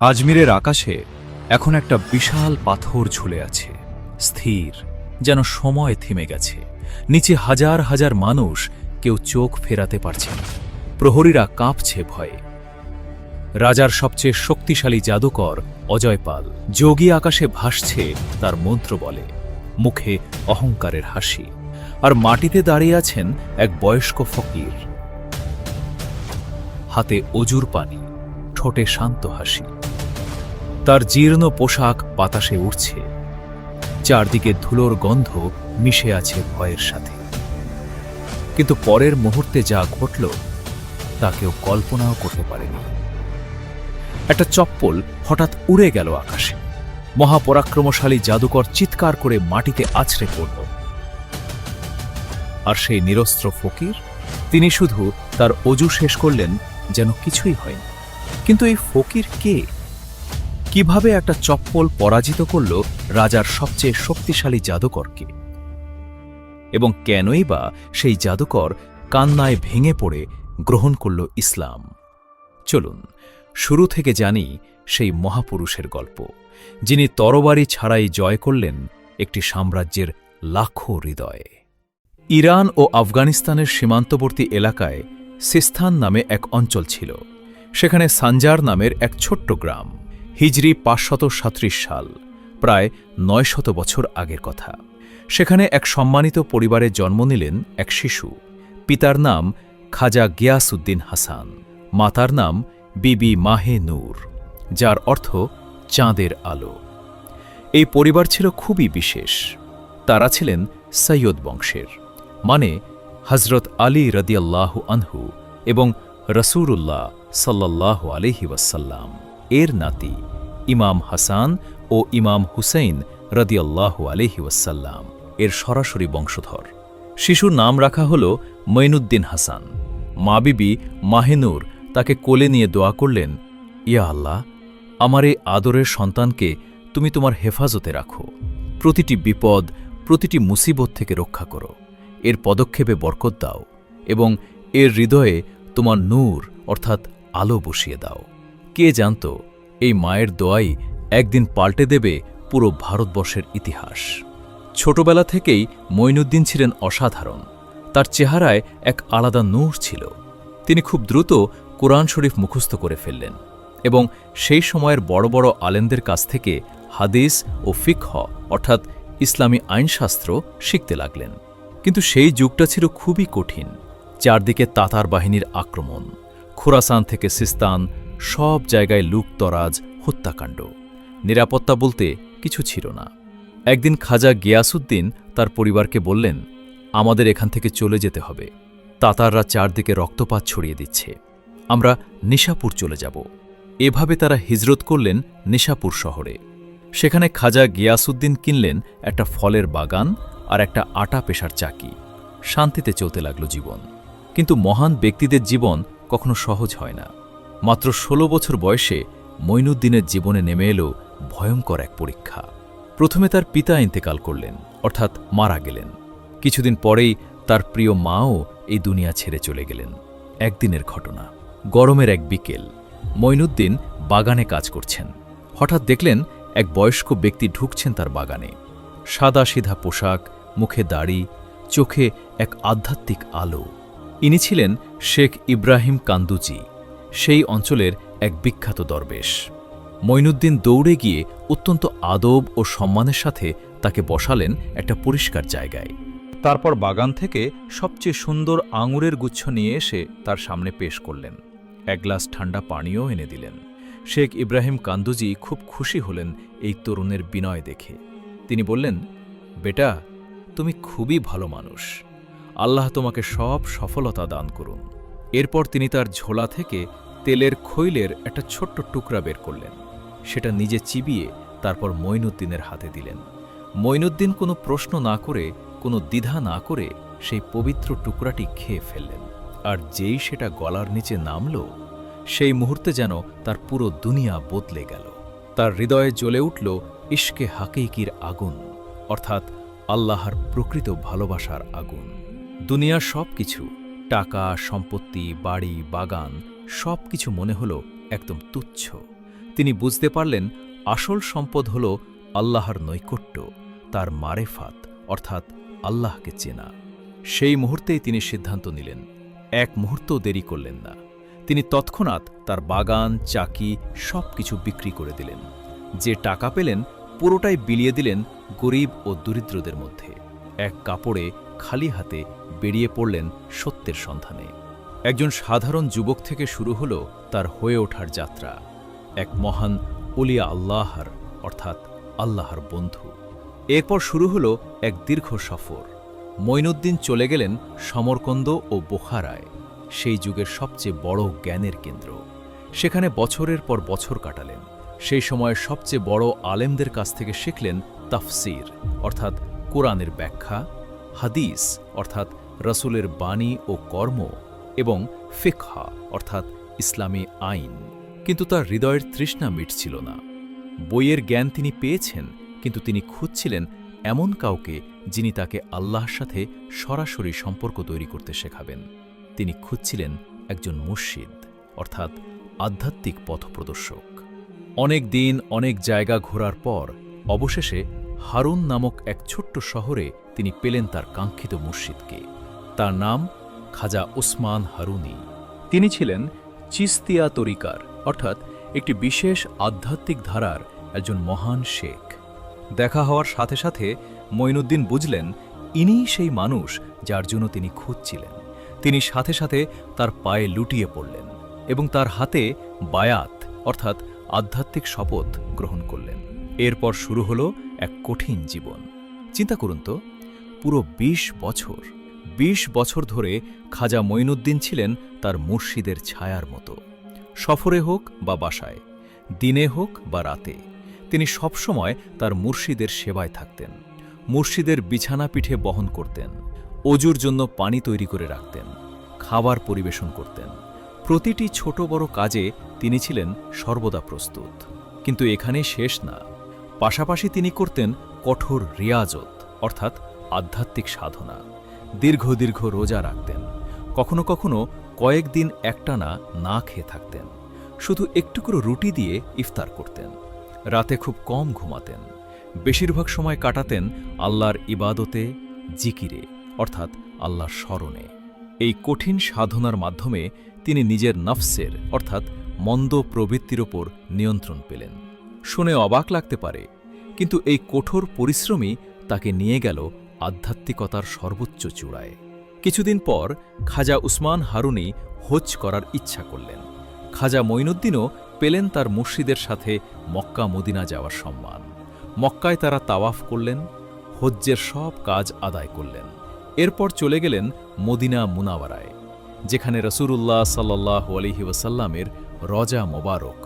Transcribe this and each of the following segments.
আজমিরের আকাশে এখন একটা বিশাল পাথর ঝুলে আছে, স্থির, যেন সময় থেমে গেছে। নিচে হাজার হাজার মানুষ কেউ চোখ ফেরাতে পারছে না। প্রহরীরা কাঁপছে ভয়ে। রাজার সবচেয়ে শক্তিশালী জাদুকর অজয়পাল যোগী আকাশে ভাসছে তার মন্ত্র বলে, মুখে অহংকারের হাসি। আর মাটিতে দাঁড়িয়ে আছেন এক বয়স্ক ফকির। হাতে অজুর পানি, ঠোঁটে শান্ত হাসি। তার জীর্ণ পোশাক বাতাসে উড়ছে। চারদিকে ধুলোর গন্ধ মিশে আছে ভয়ের সাথে। কিন্তু পরের মুহূর্তে যা ঘটল, তা কেউ কল্পনাও করতে পারেনি। একটা চপ্পল হঠাৎ উড়ে গেল আকাশে। মহাপরাক্রমশালী জাদুকর চিৎকার করে মাটিতে আছড়ে পড়ল। আর সেই নিরস্ত্র ফকির, তিনি শুধু তার অজু শেষ করলেন যেন কিছুই হয়নি। কিন্তু এই ফকির কে? কীভাবে একটা চপ্পল পরাজিত করল রাজার সবচেয়ে শক্তিশালী জাদুকরকে? এবং কেনই বা সেই জাদুকর কান্নায় ভেঙে পড়ে গ্রহণ করল ইসলাম? চলুন, শুরু থেকে জানি সেই মহাপুরুষের গল্প, যিনি তরবারি ছাড়াই জয় করলেন একটি সাম্রাজ্যের লাখো হৃদয়ে। ইরান ও আফগানিস্তানের সীমান্তবর্তী এলাকায় সিস্তান নামে এক অঞ্চল ছিল, সেখানে সানজার নামের এক ছোট্ট গ্রাম। হিজরি পাঁচশত সাত্রিশ সাল, প্রায় নয় শত বছর আগের কথা। সেখানে এক সম্মানিত পরিবারে জন্ম নিলেন এক শিশু। পিতার নাম খাজা গিয়াসউদ্দিন হাসান, মাতার নাম বিবি মাহে নূর, যার অর্থ চাঁদের আলো। এই পরিবার ছিল খুবই বিশেষ। তারা ছিলেন সৈয়দ বংশের মানে হজরত আলী রদিয়াল্লাহ আনহু এবং রসুরুল্লাহ সাল্লাহ আলহি ওয়াসাল্লাম। এর নাতি, ইমাম হাসান ও ইমাম হুসেইন রদিয়াল্লাহ আলহি ওয়াসাল্লাম, এর সরাসরি বংশধর। শিশুর নাম রাখা হল মঈনুদ্দিন হাসান। মা বিবি মাহেনুর তাকে কোলে নিয়ে দোয়া করলেন, ইয়া আল্লাহ, আমার এই আদরের সন্তানকে তুমি তোমার হেফাজতে রাখো। প্রতিটি বিপদ, প্রতিটি মুসিবত থেকে রক্ষা করো। এর পদক্ষেপে বরকত দাও এবং এর হৃদয়ে তোমার নূর, অর্থাৎ আলো বসিয়ে দাও। কে জানত, এই মায়ের দোয়াই একদিন পাল্টে দেবে পুরো ভারতবর্ষের ইতিহাস। ছোটবেলা থেকেই মঈনুদ্দিন ছিলেন অসাধারণ। তার চেহারায় এক আলাদা নূর ছিল। তিনি খুব দ্রুত কোরআন শরীফ মুখস্থ করে ফেললেন এবং সেই সময়ের বড় বড় আলেমদের কাছ থেকে হাদিস ও ফিকহ, অর্থাৎ ইসলামী আইনশাস্ত্র শিখতে লাগলেন। কিন্তু সেই যুগটা ছিল খুবই কঠিন। চারদিকে তাতার বাহিনীর আক্রমণ, খোরাসান থেকে সিস্তান সব জায়গায় লুকতরাজ হত্যাকাণ্ড। নিরাপত্তা বলতে কিছু ছিল না। একদিন খাজা গিয়াসুদ্দিন তার পরিবারকে বললেন, আমাদের এখান থেকে চলে যেতে হবে। তাতাররা চারদিকে রক্তপাত ছড়িয়ে দিচ্ছে। আমরা নিশাপুর চলে যাব। এভাবে তারা হিজরত করলেন নিশাপুর শহরে। সেখানে খাজা গিয়াসুদ্দিন কিনলেন একটা ফলের বাগান আর একটা আটা পেশার চাকি। শান্তিতে চলতে লাগল জীবন। কিন্তু মহান ব্যক্তিদের জীবন কখনো সহজ হয় না। মাত্র ১৬ বছর বয়সে মঈনুদ্দিনের জীবনে নেমে এলো ভয়ঙ্কর এক পরীক্ষা। প্রথমে তার পিতা ইন্তেকাল করলেন, অর্থাৎ মারা গেলেন। কিছুদিন পরেই তার প্রিয় মাও এই দুনিয়া ছেড়ে চলে গেলেন। একদিনের ঘটনা, গরমের এক বিকেল। মঈনুদ্দিন বাগানে কাজ করছেন। হঠাৎ দেখলেন এক বয়স্ক ব্যক্তি ঢুকছেন তার বাগানে। সাদা সিধা পোশাক, মুখে দাড়ি, চোখে এক আধ্যাত্মিক আলো। ইনি ছিলেন শেখ ইব্রাহিম কান্দুজি সেই অঞ্চলের এক বিখ্যাত দরবেশ। মঈনুদ্দিন দৌড়ে গিয়ে অত্যন্ত আদব ও সম্মানের সাথে তাকে বসালেন একটা পরিষ্কার জায়গায়। তারপর বাগান থেকে সবচেয়ে সুন্দর আঙুরের গুচ্ছ নিয়ে এসে তার সামনে পেশ করলেন। এক গ্লাস ঠান্ডা পানীয় এনে দিলেন। শেখ ইব্রাহিম কান্দুজি খুব খুশি হলেন এই তরুণের বিনয় দেখে। তিনি বললেন, বেটা, তুমি খুবই ভালো মানুষ। আল্লাহ তোমাকে সব সফলতা দান করুন। এরপর তিনি তার ঝোলা থেকে তেলের খৈলের একটা ছোট্ট টুকরা বের করলেন। সেটা নিজে চিবিয়ে তারপর মঈনুদ্দিনের হাতে দিলেন। মঈনুদ্দিন কোনো প্রশ্ন না করে, কোনো দ্বিধা না করে সেই পবিত্র টুকরাটি খেয়ে ফেললেন। আর যেই সেটা গলার নিচে নামল, সেই মুহূর্তে যেন তার পুরো দুনিয়া বদলে গেল। তার হৃদয়ে জ্বলে উঠল ইশকে হাকিকির আগুন, অর্থাৎ আল্লাহর প্রকৃত ভালোবাসার আগুন। দুনিয়ার সব কিছু টাকা, সম্পত্তি, বাড়ি, বাগান সব কিছু মনে হল একদম তুচ্ছ। তিনি বুঝতে পারলেন আসল সম্পদ হল আল্লাহর নৈকট্য, তার মারেফাত, অর্থাৎ আল্লাহকে চেনা। সেই মুহূর্তেই তিনি সিদ্ধান্ত নিলেন, এক মুহূর্ত দেরি করলেন না। তিনি তৎক্ষণাৎ তার বাগান, চাকি সব কিছু বিক্রি করে দিলেন। যে টাকা পেলেন পুরোটাই বিলিয়ে দিলেন গরিব ও দরিদ্রদের মধ্যে। এক কাপড়ে খালি হাতে বেরিয়ে পড়লেন সত্যের সন্ধানে। একজন সাধারণ যুবক থেকে শুরু হল তার হয়ে ওঠার যাত্রা। এক মহান উলিয়া আল্লাহর, অর্থাৎ আল্লাহর বন্ধু। এরপর শুরু হল এক দীর্ঘ সফর। মঈনুদ্দিন চলে গেলেন সমরকন্দ ও বোখারায়। সেই যুগের সবচেয়ে বড় জ্ঞানের কেন্দ্র। সেখানে বছরের পর বছর কাটালেন। সেই সময় সবচেয়ে বড় আলেমদের কাছ থেকে শিখলেন তাফসির, অর্থাৎ কোরআনের ব্যাখ্যা হাদিস, অর্থাৎ রসুলের বাণী ও কর্ম এবং ফিকহা, অর্থাৎ ইসলামী আইন। কিন্তু তার হৃদয়ের তৃষ্ণা মিটছিল না। বইয়ের জ্ঞান তিনি পেয়েছেন, কিন্তু তিনি খুঁজছিলেন এমন কাউকে যিনি তাকে আল্লাহর সাথে সরাসরি সম্পর্ক তৈরি করতে শেখাবেন। তিনি খুঁজছিলেন একজন মুর্শিদ, অর্থাৎ আধ্যাত্মিক পথপ্রদর্শক। অনেক দিন অনেক জায়গা ঘোরার পর অবশেষে হারুন নামক এক ছোট্ট শহরে তিনি পেলেন তার কাঙ্ক্ষিত মুর্শিদকে। তার নাম খাজা ওসমান হারুনি। তিনি ছিলেন চিস্তিয়া তরিকার, অর্থাৎ একটি বিশেষ আধ্যাত্মিক ধারার একজন মহান শেখ। দেখা হওয়ার সাথে সাথে মঈনুদ্দিন বুঝলেন, ইনিই সেই মানুষ যার জন্য তিনি খুঁজছিলেন। তিনি সাথে সাথে তার পায়ে লুটিয়ে পড়লেন এবং তার হাতে বায়াত, অর্থাৎ আধ্যাত্মিক শপথ গ্রহণ করলেন। এরপর শুরু হল এক কঠিন জীবন। চিন্তা করুন তো, পুরো ২০ বছর ২০ বছর ধরে খাজা মঈনুদ্দিন ছিলেন তার মুর্শিদের ছায়ার মতো। সফরে হোক বা বাসায়, দিনে হোক বা রাতে, তিনি সবসময় তার মুর্শিদের সেবায় থাকতেন, মুর্শিদের বিছানা পিঠে বহন করতেন, অজুর জন্য পানি তৈরি করে রাখতেন, খাবার পরিবেশন করতেন। প্রতিটি ছোট বড় কাজে তিনি ছিলেন সর্বদা প্রস্তুত। কিন্তু এখানে শেষ না। পাশাপাশি তিনি করতেন কঠোর রিয়াজত, অর্থাৎ আধ্যাত্মিক সাধনা। দীর্ঘ দীর্ঘ রোজা রাখতেন। কখনো কখনো কয়েকদিন একটানা না খেয়ে থাকতেন। শুধু একটু করে রুটি দিয়ে ইফতার করতেন। রাতে খুব কম ঘুমাতেন। বেশিরভাগ সময় কাটাতেন আল্লাহর ইবাদতে, জিকিরে, অর্থাৎ আল্লাহর স্মরণে। এই কঠিন সাধনার মাধ্যমে তিনি নিজের নফসের, অর্থাৎ মন্দ প্রবৃত্তির ওপর নিয়ন্ত্রণ পেলেন। শুনে অবাক লাগতে পারে, কিন্তু এই কঠোর পরিশ্রমই তাকে নিয়ে গেল আধ্যাত্মিকতার সর্বোচ্চ চূড়ায়। কিছুদিন পর খাজা উসমান হারুনি হোজ করার ইচ্ছা করলেন। খাজা মঈনুদ্দিনও পেলেন তার মুর্শিদের সাথে মক্কা মদিনা যাওয়ার সম্মান। মক্কায় তারা তাওয়াফ করলেন, হজ্জের সব কাজ আদায় করলেন। এরপর চলে গেলেন মদিনা মুনাওয়ারায়, যেখানে রসুরুল্লাহ সাল্লাহ আলহি ওয়াসাল্লামের রজা মোবারক,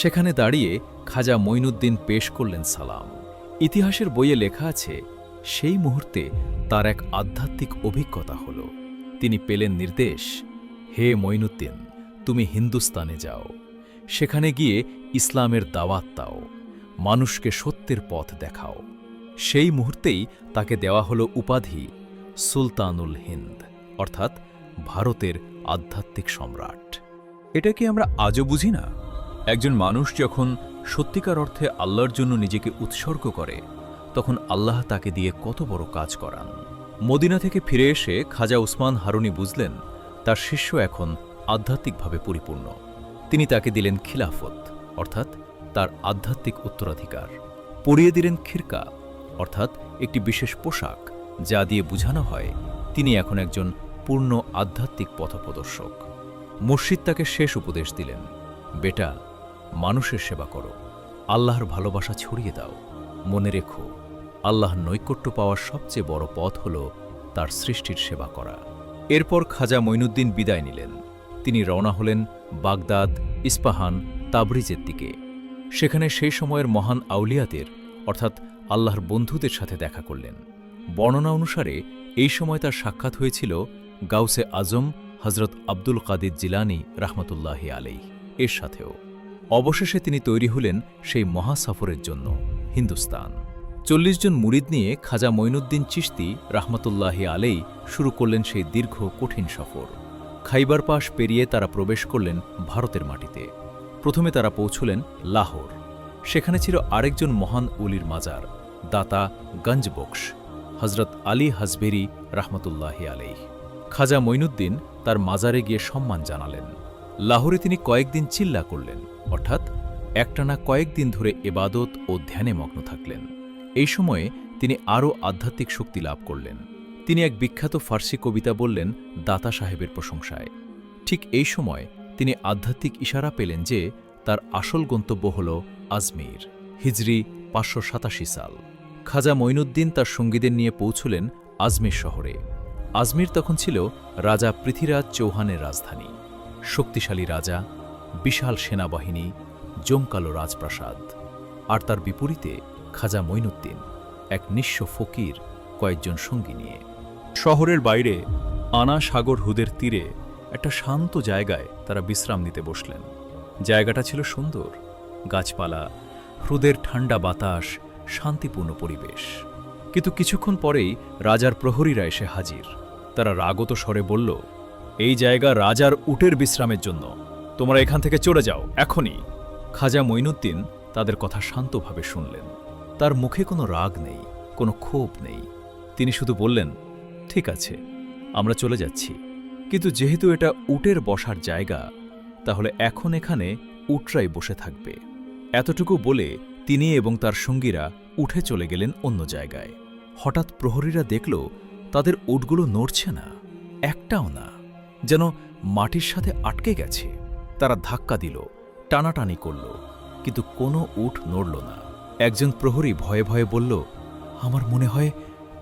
সেখানে দাঁড়িয়ে খাজা মঈনুদ্দিন পেশ করলেন সালাম। ইতিহাসের বইয়ে লেখা আছে, সেই মুহূর্তে তার এক আধ্যাত্মিক অভিজ্ঞতা হল। তিনি পেলেন নির্দেশ, হে মঈনুদ্দিন, তুমি হিন্দুস্তানে যাও। সেখানে গিয়ে ইসলামের দাওয়াত দাও। মানুষকে সত্যের পথ দেখাও। সেই মুহূর্তেই তাকে দেওয়া হল উপাধি, সুলতানুল হিন্দ, অর্থাৎ ভারতের আধ্যাত্মিক সম্রাট। এটা কি আমরা আজও বুঝি না? একজন মানুষ যখন সত্যিকার অর্থে আল্লাহর জন্য নিজেকে উৎসর্গ করে, তখন আল্লাহ তাকে দিয়ে কত বড় কাজ করান। মদিনা থেকে ফিরে এসে খাজা উসমান হারুনি বুঝলেন, তার শিষ্য এখন আধ্যাত্মিকভাবে পরিপূর্ণ। তিনি তাকে দিলেন খিলাফত, অর্থাৎ তার আধ্যাত্মিক উত্তরাধিকার। পরিয়ে দিলেন খিরকা, অর্থাৎ একটি বিশেষ পোশাক, যা দিয়ে বোঝানো হয়, তিনি এখন একজন পূর্ণ আধ্যাত্মিক পথপ্রদর্শক। মুর্শিদ তাকে শেষ উপদেশ দিলেন, বেটা মানুষের সেবা করো। আল্লাহর ভালোবাসা ছড়িয়ে দাও। মনে রেখো, আল্লাহর নৈকট্য পাওয়ার সবচেয়ে বড় পথ হল তার সৃষ্টির সেবা করা। এরপর খাজা মঈনুদ্দিন বিদায় নিলেন। তিনি রওনা হলেন বাগদাদ, ইস্পাহান, তাবরিজের দিকে। সেখানে সেই সময়ের মহান আউলিয়াদের, অর্থাৎ আল্লাহর বন্ধুদের সাথে দেখা করলেন। বর্ণনা অনুসারে এই সময় তার সাক্ষাৎ হয়েছিল গাউসে আজম হজরত আব্দুল কাদির জিলানি রাহমতুল্লাহ আলাই এর সাথেও। অবশেষে তিনি তৈরি হলেন সেই মহাসফরের জন্য, হিন্দুস্তান। চল্লিশ জন মুরিদ নিয়ে খাজা মঈনুদ্দিন চিশতি রাহমতুল্লাহি আলেই শুরু করলেন সেই দীর্ঘ, কঠিন সফর। খাইবার পাশ পেরিয়ে তারা প্রবেশ করলেন ভারতের মাটিতে। প্রথমে তারা পৌঁছলেন লাহোর। সেখানে ছিল আরেকজন মহান উলির মাজার, দাতা গঞ্জবক্স হজরত আলী হাজবেরি রাহমতুল্লাহি আলেই খাজা মঈনুদ্দিন তার মাজারে গিয়ে সম্মান জানালেন। লাহোরে তিনি কয়েকদিন চিল্লা করলেন। অর্থাৎ একটানা কয়েকদিন ধরে এবাদত ও ধ্যানে মগ্ন থাকলেন। এই সময়ে তিনি আরও আধ্যাত্মিক শক্তি লাভ করলেন। তিনি এক বিখ্যাত ফার্সি কবিতা বললেন দাতা সাহেবের প্রশংসায়। ঠিক এই সময় তিনি আধ্যাত্মিক ইশারা পেলেন যে তার আসল গন্তব্য হল আজমির, হিজরি পাঁচশো সাতাশি সাল। খাজা মঈনুদ্দিন তার সঙ্গীদের নিয়ে পৌঁছলেন আজমির শহরে। আজমির তখন ছিল রাজা পৃথিরাজ চৌহানের রাজধানী। শক্তিশালী রাজা বিশাল সেনাবাহিনী জমকালো রাজপ্রাসাদ আর তার বিপরীতে খাজা মঈনুদ্দিন, এক নিঃস্ব ফকির, কয়েকজন সঙ্গী নিয়ে। শহরের বাইরে আনা সাগর হুদের তীরে একটা শান্ত জায়গায় তারা বিশ্রাম নিতে বসলেন। জায়গাটা ছিল সুন্দর। গাছপালা হ্রদের ঠান্ডা বাতাস, শান্তিপূর্ণ পরিবেশ। কিন্তু কিছুক্ষণ পরেই রাজার প্রহরীরা এসে হাজির। তারা রাগত স্বরে বলল, এই জায়গা রাজার উটের বিশ্রামের জন্য। তোমরা এখান থেকে চলে যাও, এখনই। খাজা মঈনুদ্দিন তাদের কথা শান্তভাবে শুনলেন। তার মুখে কোনো রাগ নেই, কোনো ক্ষোভ নেই। তিনি শুধু বললেন, ঠিক আছে, আমরা চলে যাচ্ছি। কিন্তু যেহেতু এটা উটের বসার জায়গা, তাহলে এখন এখানে উটরাই বসে থাকবে। এতটুকু বলে তিনি এবং তার সঙ্গীরা উঠে চলে গেলেন অন্য জায়গায়। হঠাৎ প্রহরীরা দেখল, তাদের উটগুলো নড়ছে না, একটাও না, যেন মাটির সাথে আটকে গেছে। তারা ধাক্কা দিল, টানাটানি করল, কিন্তু কোনো উট নড়ল না। একজন প্রহরী ভয়ে ভয়ে বলল, আমার মনে হয়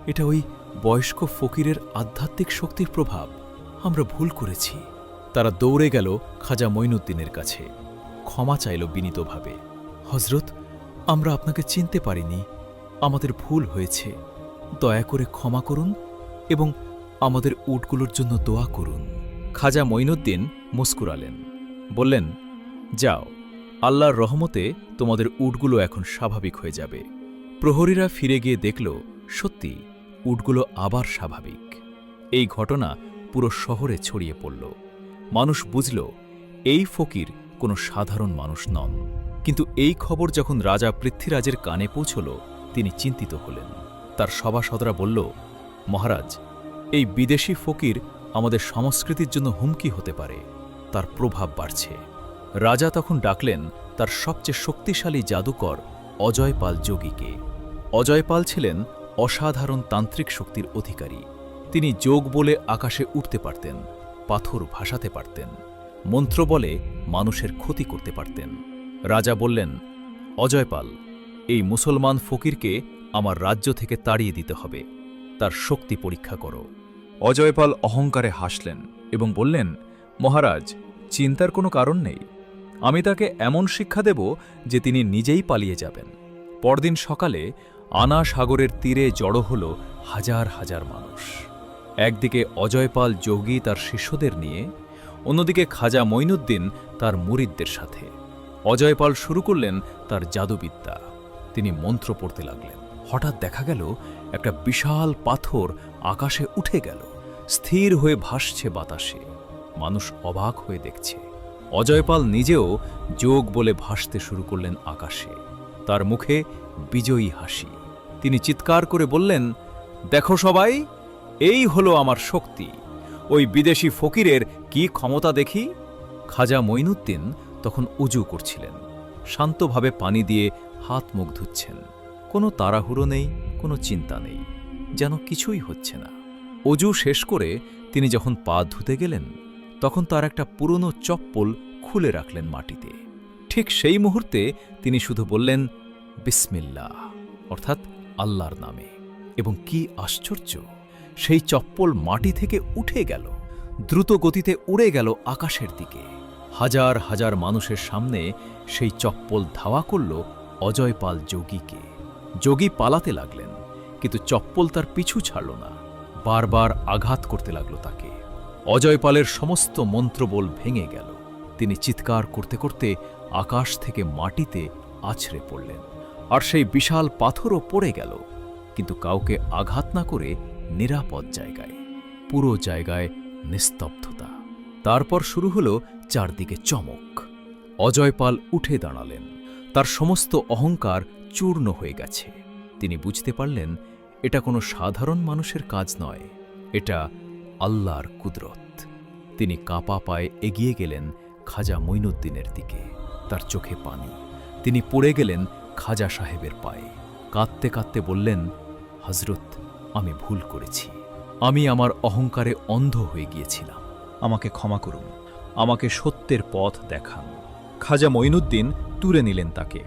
এটা ওই বয়স্ক ফকিরের আধ্যাত্মিক শক্তির প্রভাব। আমরা ভুল করেছি। তারা দৌড়ে গেল খাজা মঈনুদ্দিনের কাছে। ক্ষমা চাইল বিনীতভাবে হজরত আমরা আপনাকে চিনতে পারিনি। আমাদের ভুল হয়েছে। দয়া করে ক্ষমা করুন এবং আমাদের উটগুলোর জন্য দোয়া করুন। খাজা মঈনুদ্দিন মুস্কুরালেন। বললেন, যাও, আল্লাহর রহমতে তোমাদের উটগুলো এখন স্বাভাবিক হয়ে যাবে। প্রহরীরা ফিরে গিয়ে দেখল, সত্যি, উটগুলো আবার স্বাভাবিক। এই ঘটনা পুরো শহরে ছড়িয়ে পড়ল। মানুষ বুঝল, এই ফকির কোনো সাধারণ মানুষ নন। কিন্তু এই খবর যখন রাজা পৃথ্বীরাজের কানে পৌঁছল, তিনি চিন্তিত হলেন। তার সভাসদরা বলল, মহারাজ, এই বিদেশি ফকির আমাদের সংস্কৃতির জন্য হুমকি হতে পারে। তার প্রভাব বাড়ছে। রাজা তখন ডাকলেন তার সবচেয়ে শক্তিশালী জাদুকর অজয়পাল যোগীকে। অজয়পাল ছিলেন অসাধারণ তান্ত্রিক শক্তির অধিকারী। তিনি যোগ বলে আকাশে উঠতে পারতেন, পাথর ভাসাতে পারতেন, মন্ত্র বলে মানুষের ক্ষতি করতে পারতেন। রাজা বললেন, অজয়পাল, এই মুসলমান ফকিরকে আমার রাজ্য থেকে তাড়িয়ে দিতে হবে। তার শক্তি পরীক্ষা করো। অজয়পাল অহংকারে হাসলেন এবং বললেন মহারাজ, চিন্তার কোনো কারণ নেই। আমি তাকে এমন শিক্ষা দেব যে তিনি নিজেই পালিয়ে যাবেন। পরদিন সকালে আনা সাগরের তীরে জড়ো হল হাজার হাজার মানুষ। একদিকে অজয়পাল যোগী তার শিষ্যদের নিয়ে, অন্যদিকে খাজা মঈনুদ্দিন তার মুরিদদের সাথে। অজয়পাল শুরু করলেন তার জাদুবিদ্যা। তিনি মন্ত্র পড়তে লাগলেন। হঠাৎ দেখা গেল, একটা বিশাল পাথর আকাশে উঠে গেল। স্থির হয়ে ভাসছে বাতাসে। মানুষ অবাক হয়ে দেখছে। অজয়পাল নিজেও যোগ বলে ভাসতে শুরু করলেন আকাশে। তার মুখে বিজয়ী হাসি। তিনি চিৎকার করে বললেন, দেখো সবাই, এই হলো আমার শক্তি। ওই বিদেশি ফকিরের কি ক্ষমতা দেখি? খাজা মঈনুদ্দিন তখন উজু করছিলেন। শান্তভাবে পানি দিয়ে হাত মুখ ধুচ্ছেন। কোনো তাড়াহুড়ো নেই, কোনো চিন্তা নেই। যেন কিছুই হচ্ছে না। অজু শেষ করে তিনি যখন পা ধুতে গেলেন তখন তার একটা পুরনো চপ্পল খুলে রাখলেন মাটিতে। ঠিক সেই মুহূর্তে তিনি শুধু বললেন, বিসমিল্লাহ, অর্থাৎ আল্লাহর নামে। এবং কি আশ্চর্য, সেই চপ্পল মাটি থেকে উঠে গেল, দ্রুত গতিতে উড়ে গেল আকাশের দিকে। হাজার হাজার মানুষের সামনে সেই চপ্পল ধাওয়া করল অজয়পাল যোগীকে। যোগী পালাতে লাগলেন, কিন্তু চপ্পল তার পিছু ছাড়ল না, বারবার আঘাত করতে লাগল তাকে। অজয়পালের সমস্ত মন্ত্রবল ভেঙে গেল। তিনি চিৎকার করতে করতে আকাশ থেকে মাটিতে আছড়ে পড়লেন, আর সেই বিশাল পাথরও পড়ে গেল, কিন্তু কাউকে আঘাত না করে নিরাপদ জায়গায়, পুরো জায়গায় নিস্তব্ধতা। তারপর শুরু হল চারদিকে চমক। অজয়পাল উঠে দাঁড়ালেন। তার সমস্ত অহংকার চূর্ণ হয়ে গেছে। তিনি বুঝতে পারলেন, এটা কোনো সাধারণ মানুষের কাজ নয়, এটা আল্লাহর কুদরত। তিনি কাঁপা পায়ে এগিয়ে গেলেন খাজা মঈনুদ্দিনের দিকে, তার চোখে পানি। তিনি পড়ে গেলেন খাজা সাহেবের পায়ে। কাঁদতে কাঁদতে বললেন হজরত আমি ভুল করেছি। আমি আমার অহংকারে অন্ধ হয়ে গিয়েছিলাম। আমাকে ক্ষমা করুন। আমাকে সত্যের পথ দেখান। খাজা মঈনুদ্দিন তুলে নিলেন তাকে।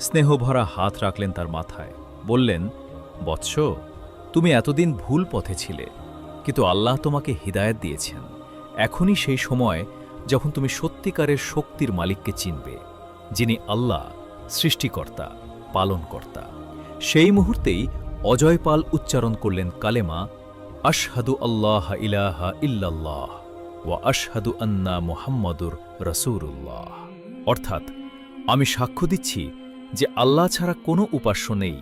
স্নেহভরা হাত রাখলেন তার মাথায়। বললেন, বৎস, তুমি এতদিন ভুল পথে ছিলে। কিন্তু আল্লাহ তোমাকে হিদায়ত দিয়েছেন। এখনই সেই সময় যখন তুমি সত্যিকারের শক্তির মালিককে চিনবে, যিনি আল্লাহ, সৃষ্টিকর্তা, পালনকর্তা। সেই মুহূর্তেই অজয়পাল উচ্চারণ করলেন কালেমা, আশহাদু আল্লাহ ইলাহা ইল্লাল্লাহ ওয়া আশহাদু আন্না মুহাম্মাদুর রসুরুল্লাহ অর্থাৎ, আমি সাক্ষ্য দিচ্ছি যে আল্লাহ ছাড়া কোনো উপাস্য নেই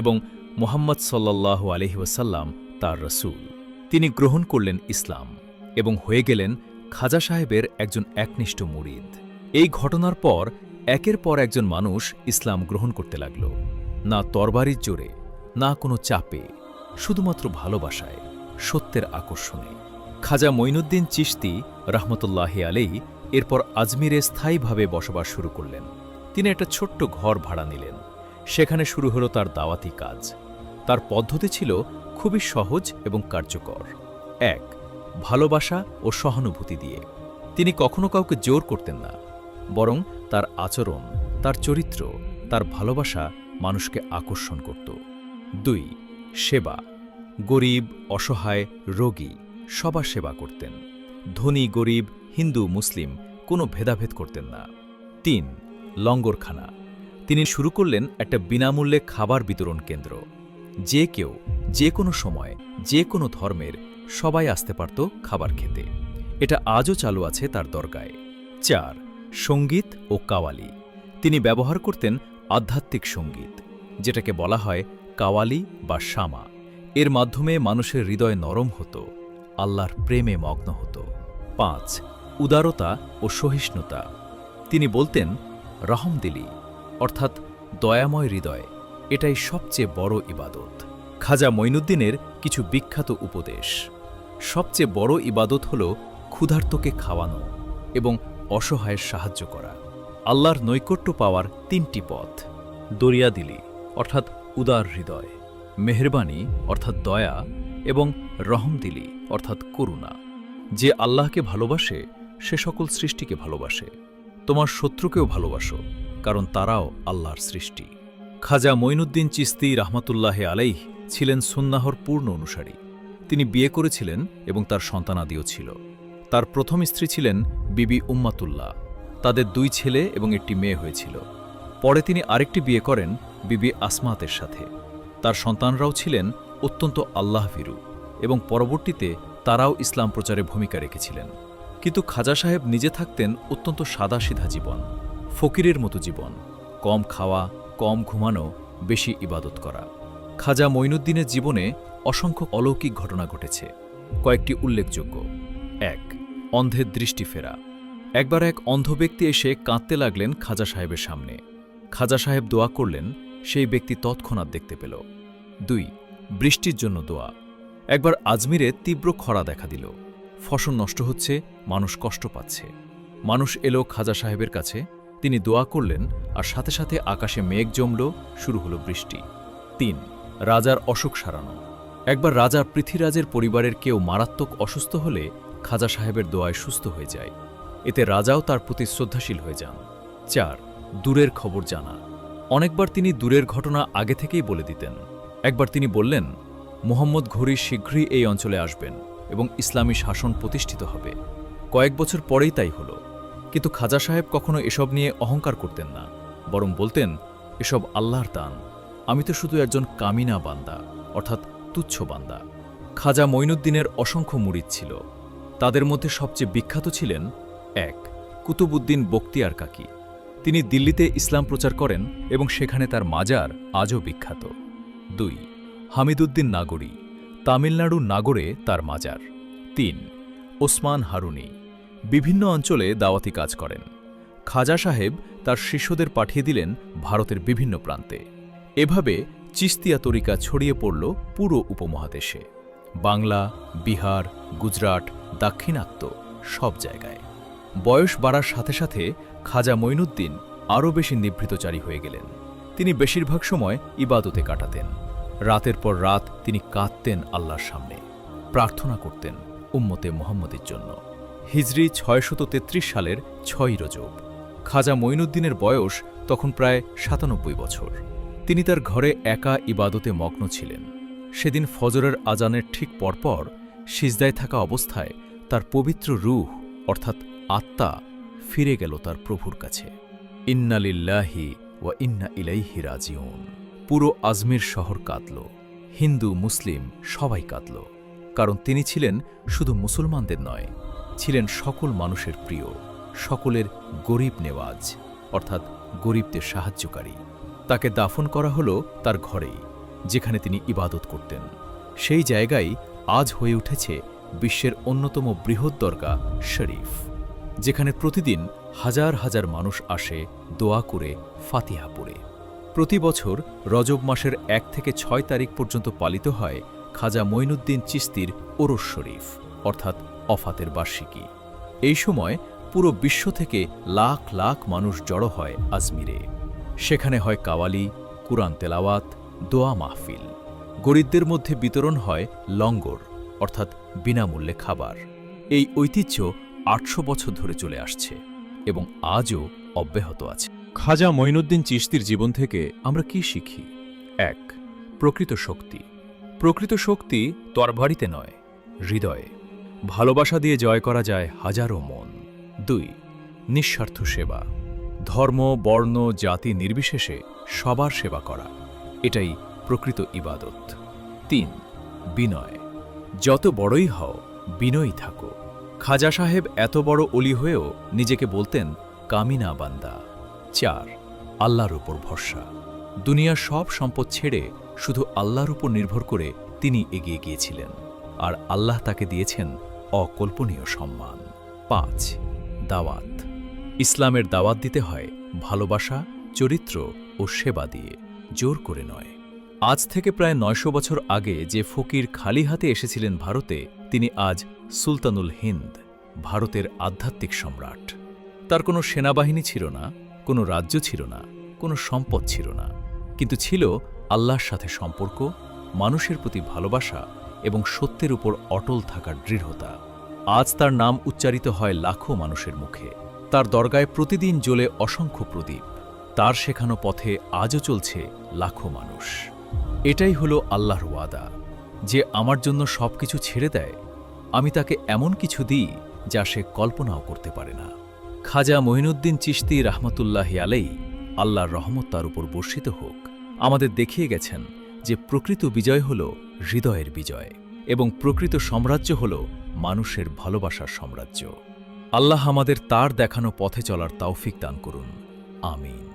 এবং মোহাম্মদ সাল্লাল্লাহু আলহি ওয়াসাল্লাম তার রসুল। তিনি গ্রহণ করলেন ইসলাম এবং হয়ে গেলেন খাজা সাহেবের একজন একনিষ্ঠ মুরিদ। এই ঘটনার পর একের পর একজন মানুষ ইসলাম গ্রহণ করতে লাগল। না তরবারির জোরে, না কোনো চাপে, শুধুমাত্র ভালোবাসায়, সত্যের আকর্ষণে। খাজা মঈনুদ্দিন চিশতি রহমতুল্লাহ আলেই এরপর আজমিরে স্থায়ীভাবে বসবাস শুরু করলেন। তিনি একটা ছোট্ট ঘর ভাড়া নিলেন। সেখানে শুরু হলো তার দাওয়াতি কাজ। তার পদ্ধতি ছিল খুবই সহজ এবং কার্যকর। এক, ভালোবাসা ও সহানুভূতি দিয়ে। তিনি কখনো কাউকে জোর করতেন না, বরং তার আচরণ, তার চরিত্র, তার ভালোবাসা মানুষকে আকর্ষণ করত। দুই, সেবা। গরিব, অসহায়, রোগী সবার সেবা করতেন। ধনী, গরিব, হিন্দু, মুসলিম কোনো ভেদাভেদ করতেন না। তিন, লঙ্গরখানা। তিনি শুরু করলেন একটা বিনামূল্যে খাবার বিতরণ কেন্দ্র। যে কেউ যে কোনো সময়, যে কোনো ধর্মের সবাই আসতে পারত খাবার খেতে। এটা আজও চালু আছে তার দরগায়। চার, সংগীত ও কাওয়ালি। তিনি ব্যবহার করতেন আধ্যাত্মিক সংগীত, যেটাকে বলা হয় কাওয়ালি বা শামা। এর মাধ্যমে মানুষের হৃদয় নরম হতো, আল্লাহর প্রেমে মগ্ন হতো। পাঁচ, উদারতা ও সহিষ্ণুতা। তিনি বলতেন রহমদিলি অর্থাৎ, দয়াময় হৃদয়। এটাই সবচেয়ে বড় ইবাদত। খাজা মঈনুদ্দিনের কিছু বিখ্যাত উপদেশ। সবচেয়ে বড় ইবাদত হল ক্ষুধার্তকে খাওয়ানো এবং অসহায়ের সাহায্য করা। আল্লাহর নৈকট্য পাওয়ার তিনটি পথ। দরিয়া দিলি অর্থাৎ উদার হৃদয়। মেহরবানি, অর্থাৎ দয়া এবং রহম দিলি অর্থাৎ করুণা। যে আল্লাহকে ভালোবাসে, সে সকল সৃষ্টিকে ভালোবাসে। তোমার শত্রুকেও ভালোবাসো, কারণ তারাও আল্লাহর সৃষ্টি। খাজা মঈনুদ্দিন চিস্তি রাহমাতুল্লাহে আলাইহ ছিলেন সুন্নাহর পূর্ণ অনুসারী। তিনি বিয়ে করেছিলেন এবং তার সন্তানাদিও ছিল। তার প্রথম স্ত্রী ছিলেন বিবি উম্মাতুল্লাহ। তাদের দুই ছেলে এবং একটি মেয়ে হয়েছিল। পরে তিনি আরেকটি বিয়ে করেন বিবি আসমাতের সাথে। তার সন্তানরাও ছিলেন অত্যন্ত আল্লাহভীরু এবং পরবর্তীতে তারাও ইসলাম প্রচারে ভূমিকা রেখেছিলেন। কিন্তু খাজা সাহেব নিজে থাকতেন অত্যন্ত সাদাসিধা জীবন, ফকিরের মতো জীবন, কম খাওয়া, কম ঘুমানো, বেশি ইবাদত করা। খাজা মঈনুদ্দিনের জীবনে অসংখ্য অলৌকিক ঘটনা ঘটেছে। কয়েকটি উল্লেখযোগ্য। এক, অন্ধের দৃষ্টি ফেরা। একবার এক অন্ধ ব্যক্তি এসে কাঁদতে লাগলেন খাজা সাহেবের সামনে। খাজা সাহেব দোয়া করলেন, সেই ব্যক্তি তৎক্ষণাৎ দেখতে পেল। দুই, বৃষ্টির জন্য দোয়া। একবার আজমিরে তীব্র খরা দেখা দিল। ফসল নষ্ট হচ্ছে, মানুষ কষ্ট পাচ্ছে। মানুষ এলো খাজা সাহেবের কাছে। তিনি দোয়া করলেন, আর সাথে সাথে আকাশে মেঘ জমল, শুরু হলো বৃষ্টি। তিন রাজার অসুখ সারানো। একবার রাজা পৃথ্বীরাজের পরিবারের কেউ মারাত্মক অসুস্থ হলে খাজা সাহেবের দোয়ায় সুস্থ হয়ে যায়। এতে রাজাও তার প্রতি শ্রদ্ধাশীল হয়ে যান। চার, দূরের খবর জানা। অনেকবার তিনি দূরের ঘটনা আগে থেকেই বলে দিতেন। একবার তিনি বললেন, মোহাম্মদ ঘড়ি শীঘ্রই এই অঞ্চলে আসবেন এবং ইসলামী শাসন প্রতিষ্ঠিত হবে। কয়েক বছর পরেই তাই হল। কিন্তু খাজা সাহেব কখনো এসব নিয়ে অহংকার করতেন না, বরং বলতেন, এসব আল্লাহর দান। আমি তো শুধু একজন কামিনা বান্দা, অর্থাৎ তুচ্ছ বান্দা। খাজা মঈনুদ্দিনের অসংখ্য মুরিদ ছিল। তাদের মধ্যে সবচেয়ে বিখ্যাত ছিলেন, এক কুতুবুদ্দিন বক্তিয়ার কাকি। তিনি দিল্লিতে ইসলাম প্রচার করেন এবং সেখানে তার মাজার আজও বিখ্যাত। দুই হামিদুদ্দিন নাগরী, তামিলনাড়ু নাগরে তার মাজার। তিন, ওসমান হারুনি, বিভিন্ন অঞ্চলে দাওয়াতি কাজ করেন। খাজা সাহেব তার শিষ্যদের পাঠিয়ে দিলেন ভারতের বিভিন্ন প্রান্তে। এভাবে চিস্তিয়া তরিকা ছড়িয়ে পড়ল পুরো উপমহাদেশে। বাংলা, বিহার, গুজরাট, দাক্ষিণাত্য সব জায়গায়। বয়স বাড়ার সাথে সাথে খাজা মঈনুদ্দিন আরও বেশি নিভৃতচারী হয়ে গেলেন। তিনি বেশিরভাগ সময় ইবাদতে কাটাতেন। রাতের পর রাত তিনি কাঁদতেন আল্লাহর সামনে। প্রার্থনা করতেন উম্মতে মোহাম্মদের জন্য। হিজরি ছয়শত তেত্রিশ সালের ছয় রজব। খাজা মঈনুদ্দিনের বয়স তখন প্রায় সাতানব্বই বছর। তিনি তার ঘরে একা ইবাদতে মগ্ন ছিলেন। সেদিন ফজরের আজানের ঠিক পরপর সিজদায় থাকা অবস্থায় তার পবিত্র রূহ, অর্থাৎ আত্মা, ফিরে গেল তার প্রভুর কাছে। ইন্নালিল্লাহি ওয়া ইন্না ইলাইহি রাজিউন। পুরো আজমির শহর কাঁদল। হিন্দু, মুসলিম সবাই কাঁদল। কারণ তিনি ছিলেন শুধু মুসলমানদের নয়, ছিলেন সকল মানুষের প্রিয়, সকলের গরিব নেওয়াজ, অর্থাৎ গরিবদের সাহায্যকারী। তাকে দাফন করা হল তার ঘরেই, যেখানে তিনি ইবাদত করতেন। সেই জায়গায় আজ হয়ে উঠেছে বিশ্বের অন্যতম বৃহৎ দরগা, শরীফ, যেখানে প্রতিদিন হাজার হাজার মানুষ আসে দোয়া করে ফাতিহা পড়ে। প্রতি বছর রজব মাসের এক থেকে ছয় তারিখ পর্যন্ত পালিত হয় খাজা মঈনুদ্দিন চিস্তির ওরস শরীফ, অর্থাৎ অফাতের বার্ষিকী। এই সময় পুরো বিশ্ব থেকে লাখ লাখ মানুষ জড়ো হয় আজমিরে। সেখানে হয় কাওয়ালি, কুরআন তেলাওয়াত, দোয়া মাহফিল। গরিবদের মধ্যে বিতরণ হয় লঙ্গর, অর্থাৎ বিনামূল্যে খাবার। এই ঐতিহ্য আটশো বছর ধরে চলে আসছে এবং আজও অব্যাহত আছে। খাজা মঈনুদ্দিন চিশতির জীবন থেকে আমরা কি শিখি? এক, প্রকৃত শক্তি। প্রকৃত শক্তি তরবারিতে নয়, হৃদয়ে। ভালোবাসা দিয়ে জয় করা যায় হাজারো মন। দুই, নিঃস্বার্থ সেবা। ধর্ম, বর্ণ, জাতি নির্বিশেষে সবার সেবা করা। এটাই প্রকৃত ইবাদত। তিন, বিনয়। যত বড়ই হও, বিনয়ী থাকো। খাজা সাহেব এত বড় অলি হয়েও নিজেকে বলতেন, কামিনা বান্দা। চার, আল্লাহর উপর ভরসা। দুনিয়ার সব সম্পদ ছেড়ে শুধু আল্লাহর উপর নির্ভর করে তিনি এগিয়ে গিয়েছিলেন। আর আল্লাহ তাকে দিয়েছেন অকল্পনীয় সম্মান। পাঁচ, দাওয়াত। ইসলামের দাওয়াত দিতে হয় ভালোবাসা, চরিত্র ও সেবা দিয়ে, জোর করে নয়। আজ থেকে প্রায় নয়শো বছর আগে যে ফকির খালি হাতে এসেছিলেন ভারতে, তিনি আজ সুলতানুল হিন্দ, ভারতের আধ্যাত্মিক সম্রাট। তার কোনো সেনাবাহিনী ছিল না, কোনো রাজ্য ছিল না, কোনো সম্পদ ছিল না। কিন্তু ছিল আল্লাহর সাথে সম্পর্ক, মানুষের প্রতি ভালোবাসা এবং সত্যের উপর অটল থাকার দৃঢ়তা। আজ তার নাম উচ্চারিত হয় লাখো মানুষের মুখে। তার দরগায় প্রতিদিন জ্বলে অসংখ্য প্রদীপ। তার শেখানো পথে আজও চলছে লাখো মানুষ। এটাই হলো আল্লাহর ওয়াদা। যে আমার জন্য সবকিছু ছেড়ে দেয়, আমি তাকে এমন কিছু দিই যা সে কল্পনাও করতে পারে না। খাজা মঈনুদ্দিন চিশতি রাহমতুল্লাহি আলাই আল্লাহর রহমত তার উপর বর্ষিত হোক। আমাদের দেখিয়ে গেছেন যে প্রকৃত বিজয় হল হৃদয়ের বিজয় এবং প্রকৃত সাম্রাজ্য হল মানুষের ভালোবাসার সাম্রাজ্য। আল্লাহ আমাদের তার দেখানো পথে চলার তৌফিক দান করুন। আমিন।